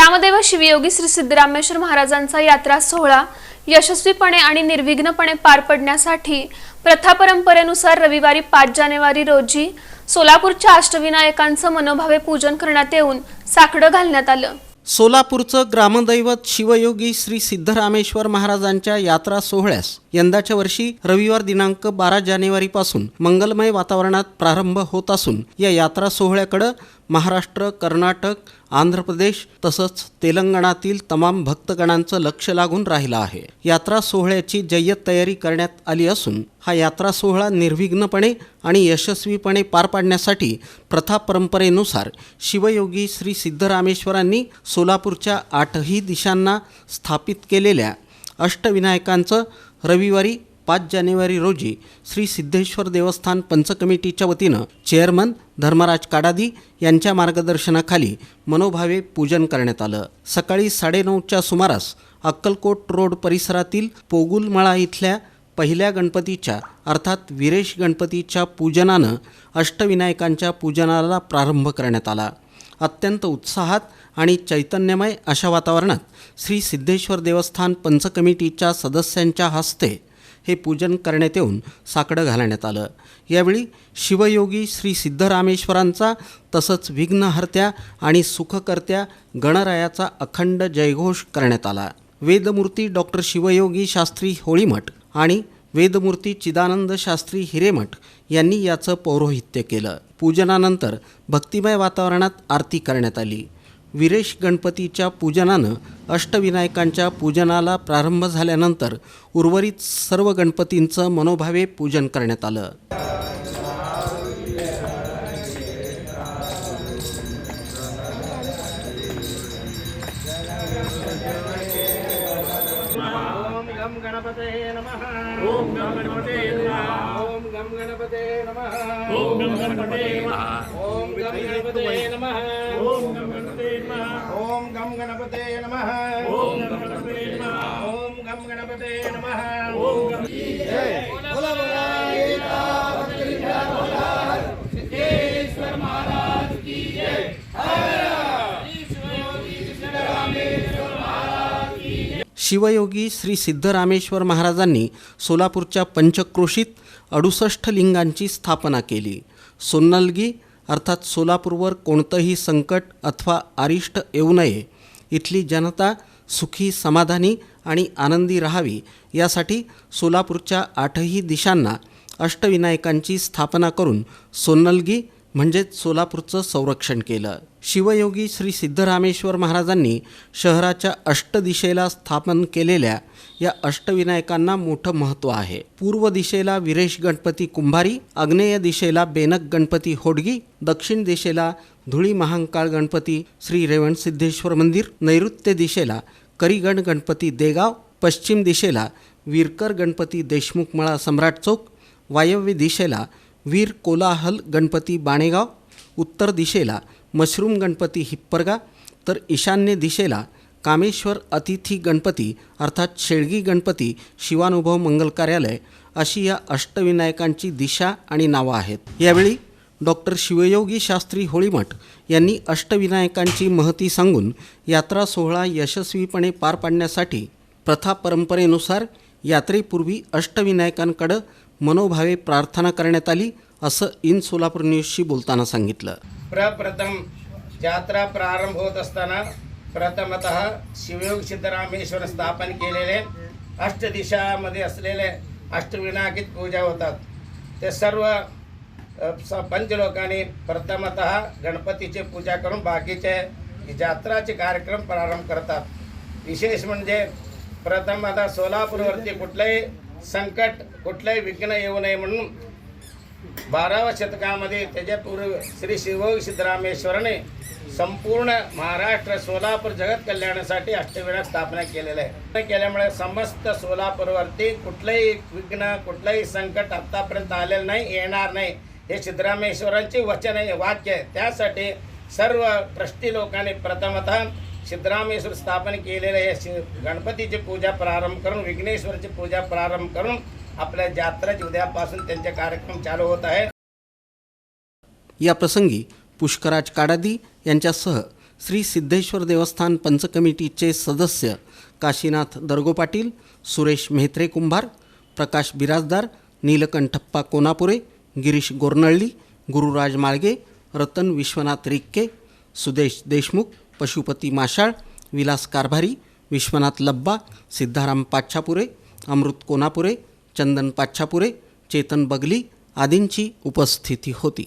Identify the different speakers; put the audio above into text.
Speaker 1: रामदेव शिवयोगी श्री सिद्धरामेश्वर महाराजांचा यात्रा सोहळा यशस्वीपणे आणि निर्विघ्नपणे पार पडण्यासाठी प्रथा परंपरेनुसार रविवारी पाच जानेवारी रोजी सोलापूरच्या अष्टविनायकांचं मनोभावे पूजन करण्यात येऊन साकडं घालण्यात आलं.
Speaker 2: सोलापूरचं ग्रामदैवत शिवयोगी श्री सिद्धरामेश्वर महाराजांच्या यात्रा सोहळ्यास यंदाच्या वर्षी रविवार दिनांक बारा जानेवारीपासून मंगलमय वातावरणात प्रारंभ होत असून या यात्रा सोहळ्याकडं महाराष्ट्र कर्नाटक आंध्र प्रदेश तसंच तेलंगणातील तमाम भक्तगणांचं लक्ष लागून राहिलं आहे. यात्रा सोहळ्याची जय्यत तयारी करण्यात आली असून हा यात्रा सोहळा निर्विघ्नपणे आणि यशस्वीपणे पार पाडण्यासाठी प्रथा परंपरेनुसार शिवयोगी श्री सिद्धरामेश्वरांनी सोलापूरच्या आठही दिशांना स्थापित केलेल्या अष्टविनायकांचं रविवारी पाच जानेवारी रोजी श्री सिद्धेश्वर देवस्थान पंचकमिटीच्या वतीनं चेअरमन धर्मराज काडादी यांच्या मार्गदर्शनाखाली मनोभावे पूजन करण्यात आलं. सकाळी साडेनऊच्या सुमारास अक्कलकोट रोड परिसरातील पोगुलमळा इथल्या पहिल्या गणपतीच्या अर्थात विरेश गणपतीच्या पूजनानं अष्टविनायकांच्या पूजनाला प्रारंभ करण्यात आला. अत्यंत उत्साहात आणि चैतन्यमय अशा वातावरणात श्री सिद्धेश्वर देवस्थान पंचकमिटीच्या सदस्यांच्या हस्ते हे पूजन करण्यात येऊन साकडं घालण्यात आलं. यावेळी शिवयोगी श्री सिद्धरामेश्वरांचा तसंच विघ्नहर्त्या आणि सुखकर्त्या गणरायाचा अखंड जयघोष करण्यात आला. वेदमूर्ती डॉक्टर शिवयोगी शास्त्री होळीमठ आणि वेदमूर्ती चिदानंद शास्त्री हिरेमठ यांनी याचं पौरोहित्य केलं. पूजनानंतर भक्तिमय वातावरणात आरती करण्यात आली. विरेश गणपतीच्या पूजनानं अष्टविनायकांच्या पूजनाला प्रारंभ झाल्यानंतर उर्वरित सर्व गणपतींचं मनोभावे पूजन करण्यात आलं.
Speaker 3: ओम गम गणपते गम गणपते नमः। ओम गम गणपते नमः। ओम गम गणपते नमः। ओम गम जय। बोला बोला एका बोला। सिद्धेश्वर महाराज की जय। हर शिवयोगी सिद्धरामेश्वर महाराज की जय।
Speaker 2: शिवयोगी श्री सिद्धरामेश्वर महाराजांनी सोलापूरच्या पंचक्रोशीत अडुसष्ट लिंगांची स्थापना केली. सोन्नलगी अर्थात सोलापूरवर कोणतंही संकट अथवा आरिष्ट येऊ नये इथली जनता सुखी समाधानी आणि आनंदी राहावी यासाठी सोलापूरच्या आठही दिशांना अष्टविनायकांची स्थापना करून सोन्नलगी म्हणजेच सोलापूरचं संरक्षण केलं. शिवयोगी श्री सिद्धरामेश्वर महाराजांनी शहराच्या अष्टदिशेला स्थापन केलेल्या या अष्टविनायकांना मोठं महत्त्व आहे. पूर्व दिशेला विरेश गणपती कुंभारी आग्नेय दिशेला बेनक गणपती होडगी दक्षिण दिशेला धुळी महांकाळ गणपती श्री रेवण सिद्धेश्वर मंदिर नैऋत्य दिशेला करीगण गणपती देगाव पश्चिम दिशेला वीरकर गणपती देशमुख मळा सम्राट चौक वायव्य दिशेला वीर कोलाहल गणपती बाणेगाव उत्तर दिशेला मशरूम गणपती हिप्परगा तर ईशान्य दिशेला कामेश्वर अतिथी गणपती अर्थात शेळगी गणपती शिवानुभव मंगल कार्यालय अशी या अष्टविनायकांची दिशा आणि नावं आहेत. यावेळी डॉक्टर शिवयोगी शास्त्री होळीमठ यांनी अष्टविनायकांची महती सांगून यात्रा सोहळा यशस्वीपणे पार पाडण्यासाठी प्रथा परंपरेनुसार यात्रेपूर्वी अष्टविनायकांकडं मनोभावे प्रार्थना करण्यात आली असं इन सोलापूर न्यूजशी बोलताना सांगितलं.
Speaker 3: प्रप्रथम यात्रा प्रारंभ होत असताना प्रथमतः शिवयोग सिद्धरामेश्वर स्थापन केलेले अष्टदिशामध्ये असलेले अष्टविनायकित पूजा होतात. ते सर्व अ, स- पंचलोकांनी प्रथमतः गणपतीची पूजा करून बाकीचे जात्राचे कार्यक्रम प्रारंभ करतात. विशेष म्हणजे प्रथमतः सोलापूरवरती कुठलंही संकट कुठलंही विघ्न येऊ नये म्हणून बाराव्या शतकामध्ये त्याच्या पूर्व श्री शिवयोग सिद्धरामेश्वरने संपूर्ण महाराष्ट्र सोलापूर जगत कल्याणासाठी अष्टविनायक स्थापना केलेलं आहे. केल्यामुळे समस्त सोलापूरवरती कुठलंही विघ्न कुठलंही संकट आत्तापर्यंत आलेलं नाही येणार नाही. हे सिद्धरामेश्वरांचे वचन आहे वाक्य आहे. त्यासाठी सर्व ट्रस्टी लोकांनी प्रथमतः सिद्धरामेश्वर स्थापन केलेले हे शि- गणपतीची पूजा प्रारंभ करून विघ्नेश्वरची पूजा प्रारंभ करून आपल्या जात्राची उद्यापासून त्यांचे कार्यक्रम चालू होत आहे
Speaker 2: या प्रसंगी पुष्कराज काडादी यांच्यासह श्री सिद्धेश्वर देवस्थान पंच कमिटीचे सदस्य काशीनाथ दरगो पाटील सुरेश मेहत्रे कुंभार प्रकाश बिराजदार नीलकंठप्पा कोनापुरे गिरीश गोरनळली गुरुराज माळगे रतन विश्वनाथ रिक्के सुदेश देशमुख पशुपती माशाळ विलास कारभारी विश्वनाथ लब्बा सिद्धाराम पाच्छापुरे अमृत कोनापुरे चंदन पाच्छापुरे चेतन बगली आदींची उपस्थिती होती.